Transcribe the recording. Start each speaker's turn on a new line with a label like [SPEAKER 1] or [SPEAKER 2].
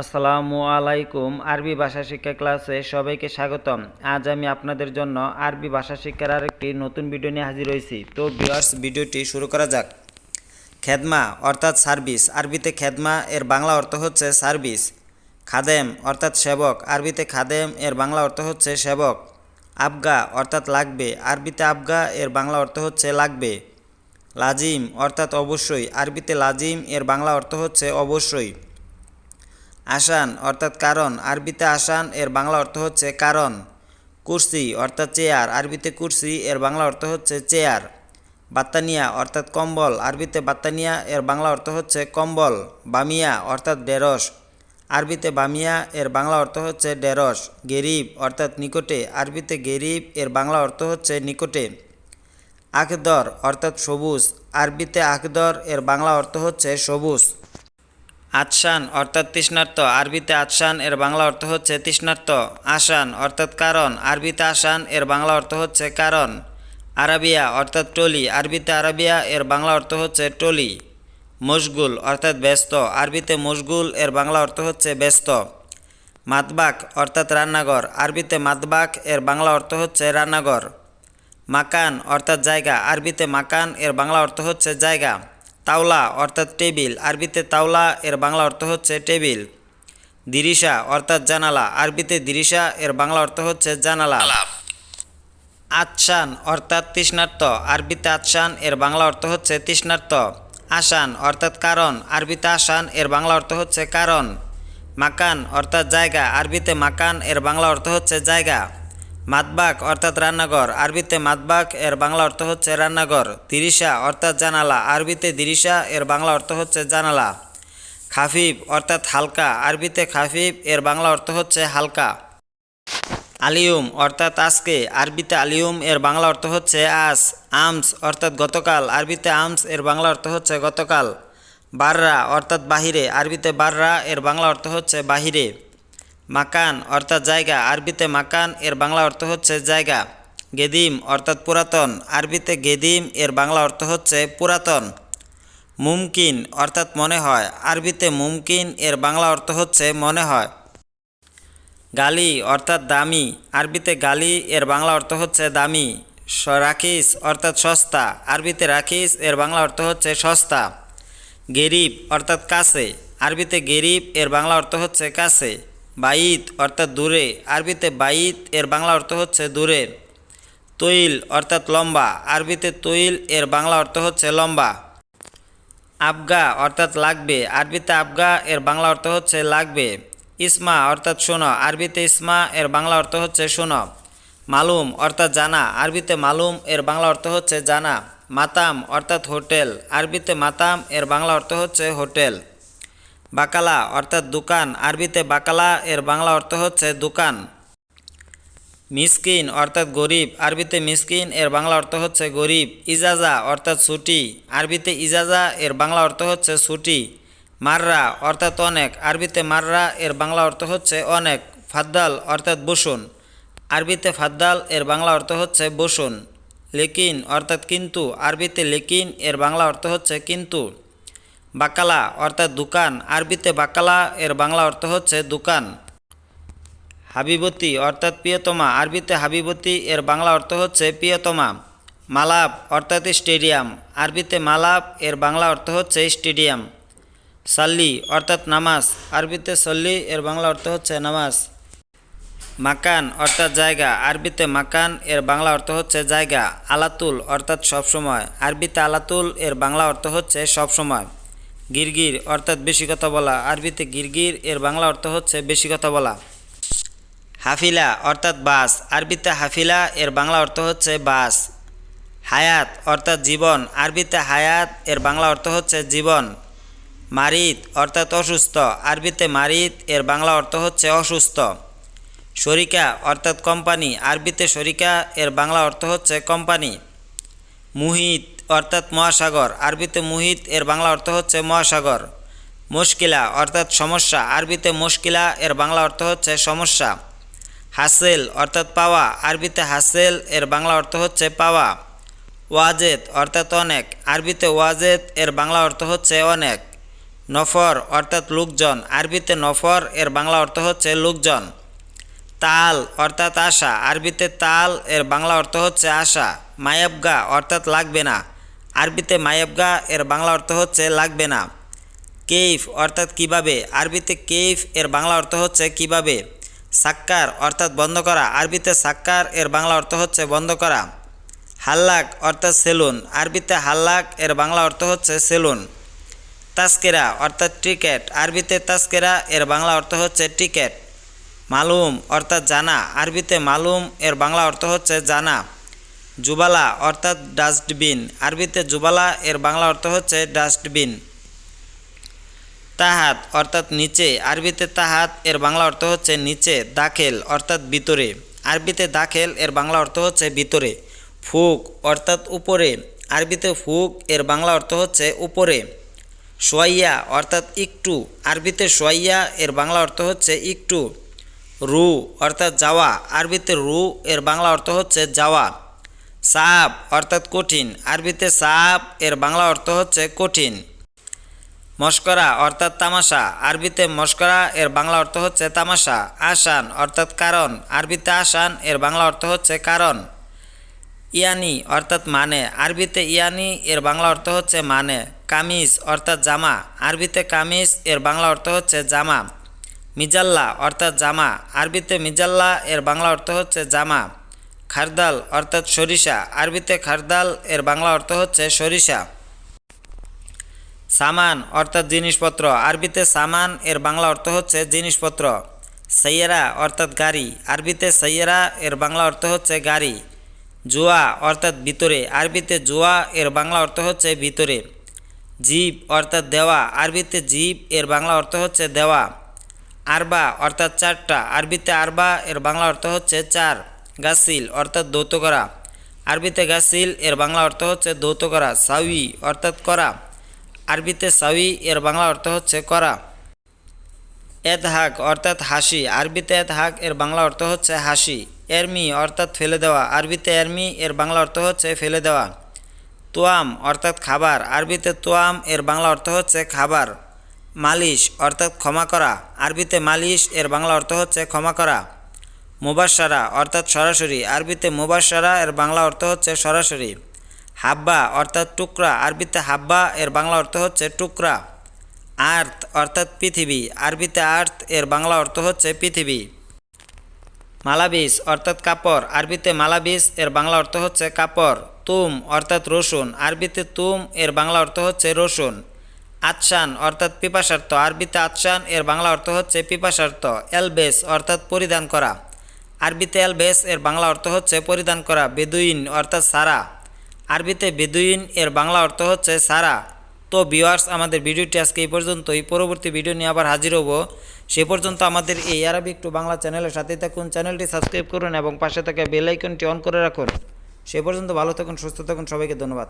[SPEAKER 1] আসসালামু আলাইকুম। আরবি ভাষা শিক্ষা ক্লাসে সবাইকে স্বাগতম। আজ আমি আপনাদের জন্য আরবি ভাষা শিক্ষার আরেকটি নতুন ভিডিও নিয়ে হাজির হয়েছি। তো ভিউয়ার্স ভিডিওটি শুরু করা যাক। খেদমা অর্থাৎ সার্ভিস। আরবিতে খেদমা, এর বাংলা অর্থ হচ্ছে সার্ভিস। খাদেম অর্থাৎ সেবক। আরবিতে খাদেম, এর বাংলা অর্থ হচ্ছে সেবক। আবগা অর্থাৎ লাগবে। আরবিতে আবগা, এর বাংলা অর্থ হচ্ছে লাগবে। লাজিম অর্থাৎ অবশ্যই। আরবিতে লাজিম, এর বাংলা অর্থ হচ্ছে অবশ্যই। আসান অর্থাৎ কারণ, আরবিতে আসান এর বাংলা অর্থ হচ্ছে কারণ। কুরসি অর্থাৎ চেয়ার, আরবিতে কুরসি এর বাংলা অর্থ হচ্ছে চেয়ার। বাত্তানিয়া অর্থাৎ কম্বল, আরবিতে বাত্তানিয়া এর বাংলা অর্থ হচ্ছে কম্বল, বামিয়া অর্থাৎ ডেরস আরবিতে বামিয়া এর বাংলা অর্থ হচ্ছে ডেরস গেরিব অর্থাৎ নিকটে। আরবিতে গেরিব এর বাংলা অর্থ হচ্ছে নিকটে। আকদর অর্থাৎ সবুজ, আরবিতে আকদর এর বাংলা অর্থ হচ্ছে সবুজ। আতসান অর্থাৎ তৃষ্ণার্ত। আরবিতে আতসান এর বাংলা অর্থ হচ্ছে তৃষ্ণার্ত। আসান অর্থাৎ কারণ। আরবিতে আসান এর বাংলা অর্থ হচ্ছে কারণ। আরাবিয়া অর্থাৎ টলি। আরবিতে আরাবিয়া এর বাংলা অর্থ হচ্ছে টলি। মশগুল অর্থাৎ ব্যস্ত। আরবিতে মশগুল এর বাংলা অর্থ হচ্ছে ব্যস্ত। মাতবাক অর্থাৎ রান্নাঘর। আরবিতে মাতবাক এর বাংলা অর্থ হচ্ছে রান্নাঘর। মাকান অর্থাৎ জায়গা। আরবিতে মাকান এর বাংলা অর্থ হচ্ছে জায়গা। তাওলা অর্থাৎ টেবিল আরবিতে তাওলা এর বাংলা অর্থ হচ্ছে টেবিল। দিরিশা অর্থাৎ জানালা আরবিতে দিরিশা এর বাংলা অর্থ হচ্ছে জানালা। আতসান অর্থাৎ তৃষ্ণার্ত আরবিতে আতসান এর বাংলা অর্থ হচ্ছে তৃষ্ণার্ত। আসান অর্থাৎ কারণ আরবিতে আসান এর বাংলা অর্থ হচ্ছে কারণ। মাকান অর্থাৎ জায়গা আরবিতে মাকান এর বাংলা অর্থ হচ্ছে জায়গা। মাতবাক অর্থাৎ রান্নাঘর। আরবিতে মাতবাক এর বাংলা অর্থ হচ্ছে রান্নাঘর। দিরিশা অর্থাৎ জানালা। আরবিতে দিরিশা, এর বাংলা অর্থ হচ্ছে জানালা। খাফিব অর্থাৎ হালকা। আরবিতে খাফিব এর বাংলা অর্থ হচ্ছে হালকা। আলিউম অর্থাৎ আজকে। আরবিতে আলিউম এর বাংলা অর্থ হচ্ছে আজ। আমস অর্থাৎ গতকাল। আরবিতে আমস, এর বাংলা অর্থ হচ্ছে গতকাল। বাররা অর্থাৎ বাহিরে। আরবিতে বাররা, এর বাংলা অর্থ হচ্ছে বাহিরে। মাকান অর্থাৎ জায়গা, আরবিতে মাকান, এর বাংলা অর্থ হচ্ছে জায়গা। গেদিম অর্থাৎ পুরাতন, আরবিতে গেদিম, এর বাংলা অর্থ হচ্ছে পুরাতন। মুমকিন অর্থাৎ মনে হয়, আরবিতে মুমকিন, এর বাংলা অর্থ হচ্ছে মনে হয়। গালি অর্থাৎ দামি, আরবিতে গালি, এর বাংলা অর্থ হচ্ছে দামি। রাখিস অর্থাৎ সস্তা, আরবিতে রাখিস এর বাংলা অর্থ হচ্ছে সস্তা। গেরিব অর্থাৎ কাছে, আরবিতে গেরিব, এর বাংলা অর্থ হচ্ছে কাছে। বাইত অর্থাৎ দূরে, আরবিতে বাইত, এর বাংলা অর্থ হচ্ছে দূরে তৈল অর্থাৎ লম্বা, আরবিতে তৈল, এর বাংলা অর্থ হচ্ছে লম্বা। আবগা অর্থাৎ লাগবে, আরবিতে আবগা, এর বাংলা অর্থ হচ্ছে লাগবে। ইসমা অর্থাৎ শোনো, আরবিতে ইসমা, এর বাংলা অর্থ হচ্ছে শোনো। মালুম অর্থাৎ জানা, আরবিতে মালুম, এর বাংলা অর্থ হচ্ছে জানা। মাতাম অর্থাৎ হোটেল, আরবিতে মাতাম, এর বাংলা অর্থ হচ্ছে হোটেল। বাকালা, অর্থাৎ দোকান। আরবিতে বাকালা, এর বাংলা অর্থ হচ্ছে দোকান। মিসকিন, অর্থাৎ গরিব। আরবিতে মিসকিন, এর বাংলা অর্থ হচ্ছে গরিব। ইজাজা, অর্থাৎ ছুটি। আরবিতে ইজাজা, এর বাংলা অর্থ হচ্ছে ছুটি। মাররা, অর্থাৎ অনেক। আরবিতে মাররা, এর বাংলা অর্থ হচ্ছে অনেক। ফাদ্দাল, অর্থাৎ বসুন। আরবিতে ফাদ্দাল, এর বাংলা অর্থ হচ্ছে বসুন। লেকিন, অর্থাৎ কিন্তু। আরবিতে লেকিন, এর বাংলা অর্থ হচ্ছে কিন্তু। বাকালা অর্থাৎ দোকান। আরবিতে বাকালা, এর বাংলা অর্থ হচ্ছে দোকান। হাবিবতী অর্থাৎ প্রিয়তমা। আরবিতে হাবিবতী, এর বাংলা অর্থ হচ্ছে প্রিয়তমা। মালাপ অর্থাৎ স্টেডিয়াম। আরবিতে মালাপ এর বাংলা অর্থ হচ্ছে স্টেডিয়াম। সাল্লি অর্থাৎ নামাজ। আরবিতে সল্লি, এর বাংলা অর্থ হচ্ছে নামাজ। মাকান অর্থাৎ জায়গা। আরবিতে মাকান, এর বাংলা অর্থ হচ্ছে জায়গা। আলাতুল অর্থাৎ সবসময়। আরবিতে আলাতুল, এর বাংলা অর্থ হচ্ছে সবসময়। গিরগির অর্থাৎ বেশি কথা বলা। আরবিতে গিরগির, এর বাংলা অর্থ হচ্ছে বেশি কথা বলা। হাফিলা অর্থাৎ বাস। আরবিতে হাফিলা, এর বাংলা অর্থ হচ্ছে বাস। হায়াত অর্থাৎ জীবন। আরবিতে হায়াত, এর বাংলা অর্থ হচ্ছে জীবন। মারিত অর্থাৎ অসুস্থ। আরবিতে মারিত, এর বাংলা অর্থ হচ্ছে অসুস্থ। শরিকা অর্থাৎ কোম্পানি। আরবিতে শরিকা, এর বাংলা অর্থ হচ্ছে কোম্পানি। মুহিত অর্থাৎ মহাসাগর। আরবিতে মুহিত, এর বাংলা অর্থ হচ্ছে মহাসাগর। মুশকিলা, অর্থাৎ সমস্যা। আরবিতে মুশকিলা, এর বাংলা অর্থ হচ্ছে সমস্যা। হাসেল, অর্থাৎ পাওয়া। আরবিতে হাসেল, এর বাংলা অর্থ হচ্ছে পাওয়া। ওয়াজেদ, অর্থাৎ অনেক। আরবিতে ওয়াজেদ, এর বাংলা অর্থ হচ্ছে অনেক। নফর, অর্থাৎ লোকজন। আরবিতে নফর, এর বাংলা অর্থ হচ্ছে লোকজন। তাল, অর্থাৎ আশা। আরবিতে তাল, এর বাংলা অর্থ হচ্ছে আশা। মায়াবগা, অর্থাৎ লাগবে না। আরবিতে মায়াবগা এর বাংলা অর্থ হচ্ছে লাগবে না। কেইফ অর্থাৎ কীভাবে? আরবিতে কেইফ এর বাংলা অর্থ হচ্ছে কীভাবে? সাক্কার অর্থাৎ বন্ধ করা। আরবিতে সাক্কার এর বাংলা অর্থ হচ্ছে বন্ধ করা। হাল্লাক অর্থাৎ সেলুন। আরবিতে হাল্লাক এর বাংলা অর্থ হচ্ছে সেলুন। তাস্কেরা অর্থাৎ টিকেট। আরবিতে তাস্কেরা এর বাংলা অর্থ হচ্ছে টিকেট। মালুম অর্থাৎ জানা। আরবিতে মালুম এর বাংলা অর্থ হচ্ছে জানা। জুবালা অর্থাৎ ডাস্টবিন। আরবিতে জুবালা, এর বাংলা অর্থ হচ্ছে ডাস্টবিন। তাহাত অর্থাৎ নিচে। আরবিতে তাহাত, এর বাংলা অর্থ হচ্ছে নিচে। দাখেল অর্থাৎ ভিতরে। আরবিতে দাখেল, এর বাংলা অর্থ হচ্ছে ভিতরে। ফুক অর্থাৎ উপরে। আরবিতে ফুক, এর বাংলা অর্থ হচ্ছে উপরে। সোয়াইয়া অর্থাৎ একটু। আরবিতে সোয়াইয়া, এর বাংলা অর্থ হচ্ছে একটু। রু অর্থাৎ যাওয়া। আরবিতে রু, এর বাংলা অর্থ হচ্ছে যাওয়া। সাপ অর্থাৎ কঠিন। আরবিতে সাপ এর বাংলা অর্থ হচ্ছে কঠিন। মস্করা অর্থাৎ তামাশা। আরবিতে মস্করা এর বাংলা অর্থ হচ্ছে তামাশা। আসান অর্থাৎ কারণ। আরবিতে আসান এর বাংলা অর্থ হচ্ছে কারণ। ইয়ানি অর্থাৎ মানে। আরবিতে ইয়ানি, এর বাংলা অর্থ হচ্ছে মানে। কামিজ অর্থাৎ জামা। আরবিতে কামিজ, এর বাংলা অর্থ হচ্ছে জামা। মিজাল্লা অর্থাৎ জামা। আরবিতে মিজাল্লা, এর বাংলা অর্থ হচ্ছে জামা। খারদাল অর্থাৎ সরিষা। আরবিতে খারদাল, এর বাংলা অর্থ হচ্ছে সরিষা। সামান অর্থাৎ জিনিসপত্র। আরবিতে সামান, এর বাংলা অর্থ হচ্ছে জিনিসপত্র। সৈয়েরা অর্থাৎ গাড়ি। আরবিতে সৈয়েরা, এর বাংলা অর্থ হচ্ছে গাড়ি। জুয়া অর্থাৎ ভিতরে। আরবিতে জুয়া, এর বাংলা অর্থ হচ্ছে ভিতরে। জীব অর্থাৎ দেওয়া। আরবিতে জীব, এর বাংলা অর্থ হচ্ছে দেওয়া। আরবা অর্থাৎ চারটা। আরবিতে আরবা, এর বাংলা অর্থ হচ্ছে চার। গাসিল, অর্থাৎ দৌত করা। আরবিতে গাসিল, এর বাংলা অর্থ হচ্ছে দৌত করা। সাউই অর্থাৎ করা। আরবিতে সাউই এর বাংলা অর্থ হচ্ছে করা। এদহাক, অর্থাৎ হাসি। আরবিতে এদহাক, এর বাংলা অর্থ হচ্ছে হাসি। এরমি, অর্থাৎ ফেলে দেওয়া। আরবিতে এরমি, এর বাংলা অর্থ হচ্ছে ফেলে দেওয়া। তোয়াম, অর্থাৎ খাবার। আরবিতে তোয়াম, এর বাংলা অর্থ হচ্ছে খাবার। মালিশ, অর্থাৎ ক্ষমা করা। আরবিতে মালিশ, এর বাংলা অর্থ হচ্ছে ক্ষমা করা। মুবাসারা অর্থাৎ সরাসরি। আরবিতে মুবাসারা এর বাংলা অর্থ হচ্ছে সরাসরি। হাব্বা, অর্থাৎ টুকরা। আরবিতে হাব্বা, এর বাংলা অর্থ হচ্ছে টুকরা। আর্থ, অর্থাৎ পৃথিবী। আরবিতে আর্থ, এর বাংলা অর্থ হচ্ছে পৃথিবী। মালাবিস, অর্থাৎ কাপড়। আরবিতে মালাবিস, এর বাংলা অর্থ হচ্ছে কাপড়। তুম, অর্থাৎ রসুন। আরবিতে তুম, এর বাংলা অর্থ হচ্ছে রসুন। আতসান অর্থাৎ পিপাসার্থ। আরবিতে আতসান এর বাংলা অর্থ হচ্ছে পিপাসার্থ। এলবেস, অর্থাৎ পরিধান করা। আরবিতে এলবেস এর বাংলা অর্থ হচ্ছে পরিধান করা বেদুইন, অর্থাৎ সারা। আরবিতে বেদুইন এর বাংলা অর্থ হচ্ছে সারা। তো ভিউয়ার্স, আমাদের ভিডিওটি আজকে এই পর্যন্তই। পরবর্তী ভিডিও নিয়ে আবার হাজির হব। সে পর্যন্ত আমাদের এই আরবিক টু বাংলা চ্যানেলের সাথে থাকুন। চ্যানেলটি সাবস্ক্রাইব করুন এবং পাশে থাকা বেল আইকনটি অন করে রাখুন। সে পর্যন্ত ভালো থাকুন, সুস্থ থাকুন। সবাইকে ধন্যবাদ।